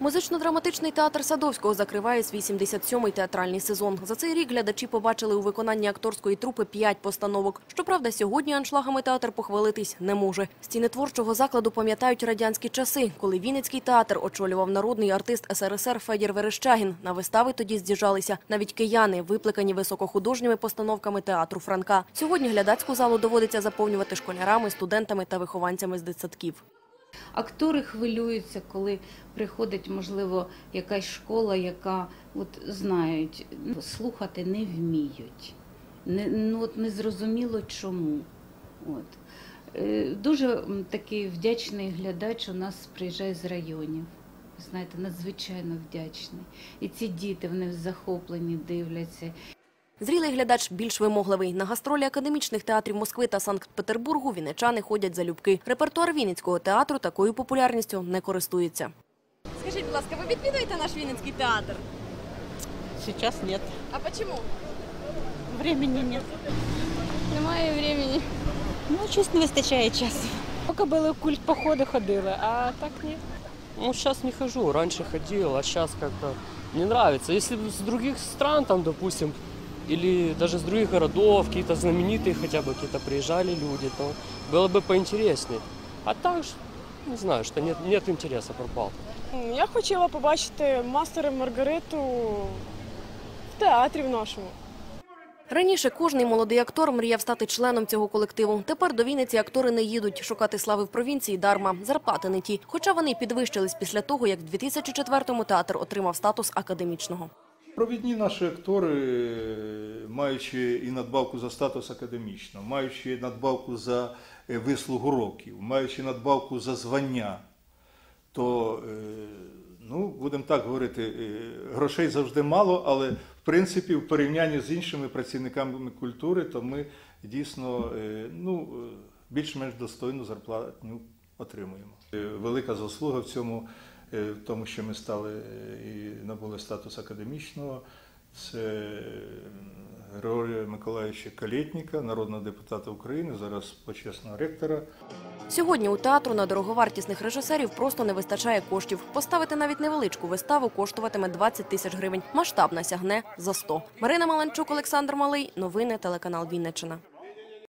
Музично-драматичний театр Садовського закриває свій 77-й театральний сезон. За цей рік глядачі побачили у виконанні акторської трупи п'ять постановок. Щоправда, сьогодні аншлагами театр похвалитись не може. Стіни творчого закладу пам'ятають радянські часи, коли Вінницький театр очолював народний артист СРСР Федір Верещагін. На вистави тоді з'їжджалися навіть кияни, випликані високохудожніми постановками театру Франка. Сьогодні глядацьку залу доводиться заповнювати школярами, студентами та вихованцями з дитсадків. Актори хвилюються, коли приходить, можливо, якась школа, яка от знають, ну, слухати не вміють. Не, ну, от не зрозуміло чому. От. Е, Дуже такий вдячний глядач у нас приїжджає з районів. Знаєте, надзвичайно вдячний. І ці діти вони захоплені, дивляться. Зрілий глядач більш вимогливий. На гастролі академічних театрів Москви та Санкт-Петербургу вінничани ходять залюбки. Репертуар Вінницького театру такою популярністю не користується. Скажіть, будь ласка, ви відвідуєте наш Вінницький театр? Сейчас нет. А чому? Времени нет. Немає времени. Ну, щось не вистачає часу. Поки були культ походи ходили, а так ні. Ну, сейчас не хожу. Раньше ходил, а сейчас как-то не нравится. Если бы с других стран, там, допустим, или даже с других городов, какие-то знаменитые хотя бы какие-то приезжали люди, то было бы поинтереснее. А так, ж, не знаю, что нет, нет интереса, пропал. Я хотіла побачити мастера Маргариту в театрі в нашому. Раніше кожний молодий актор мріяв стати членом цього колективу. Тепер до Вінниці актори не їдуть. Шукати слави в провінції дарма. Зарплати не ті. Хоча вони й підвищились після того, як в 2004-му театр отримав статус академічного. Провідні наші актори, маючи і надбавку за статус академічного, маючи надбавку за е, вислугу років, маючи надбавку за звання, то, е, ну, будемо так говорити, е, грошей завжди мало, але в принципі, в порівнянні з іншими працівниками культури, то ми дійсно ну, більш-менш достойну зарплатню отримуємо. Велика заслуга в цьому, в тому, що ми стали е, і набули статус академічного. Це е, Григорія Миколаївича Калєтніка, народного депутата України, зараз почесного ректора. Сьогодні у театру на дороговартісних режисерів просто не вистачає коштів. Поставити навіть невеличку виставу коштуватиме 20 тисяч гривень. Масштабна сягне за 100. Марина Маланчук, Олександр Малий. Новини телеканал Вінниччина.